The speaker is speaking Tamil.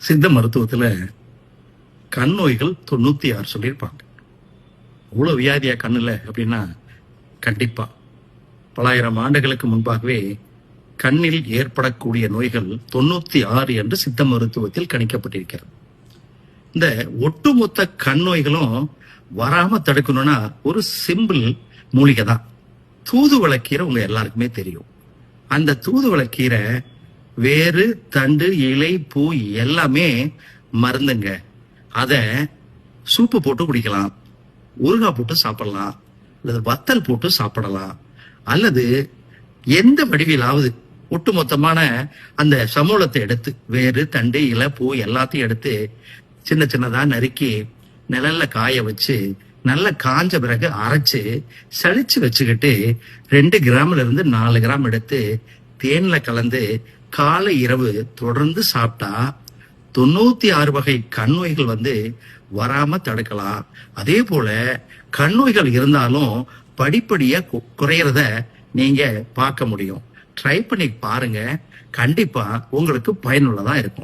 சித்த மருத்துவத்துல கண் நோய்கள் தொண்ணூத்தி ஆறு சொல்லியிருப்பாங்க. அவ்வளவு வியாதியா கண்ணுல அப்படின்னா கண்டிப்பா. பலாயிரம் ஆண்டுகளுக்கு முன்பாகவே கண்ணில் ஏற்படக்கூடிய நோய்கள் தொண்ணூத்தி ஆறு என்று சித்த மருத்துவத்தில் கணிக்கப்பட்டிருக்கிறது. இந்த ஒட்டுமொத்த கண் நோய்களும் வராம தடுக்கணும்னா ஒரு சிம்பிள் மூலிகை தான் தூதுவளக்கீரை உங்க எல்லாருக்குமே தெரியும். அந்த தூதுவளக்கீரை வேறு தண்டு இலை பூ எல்லாமே மருந்துங்க. அத சூப்பு போட்டு குடிக்கலாம். ஊறுகாய் போட்டு சாப்பிடலாம். அல்லது வத்தல் போட்டு சாப்பிடலாம். அல்லது எந்த வடிவிலாவது ஒட்டுமொத்தமான அந்த சமூலத்தை எடுத்து வேறு தண்டு இலை பூ எல்லாத்தையும் எடுத்து சின்ன சின்னதா நறுக்கி நிழல்ல காய வச்சு நல்லா காஞ்ச பிறகு அரைச்சு சளிச்சு வச்சுக்கிட்டு ரெண்டு கிராம்ல இருந்து நாலு கிராம் எடுத்து தேன்ல கலந்து காலை இரவு தொடர்ந்து சாப்பிட்டா தொண்ணூத்தி ஆறு வகை கண் நோய்கள் வந்து வராம தடுக்கலாம். அதே போல கண் நோய்கள் இருந்தாலும் படிப்படியா குறையறத நீங்க பார்க்க முடியும். ட்ரை பண்ணி பாருங்க. கண்டிப்பா உங்களுக்கு பயனுள்ளதா இருக்கும்.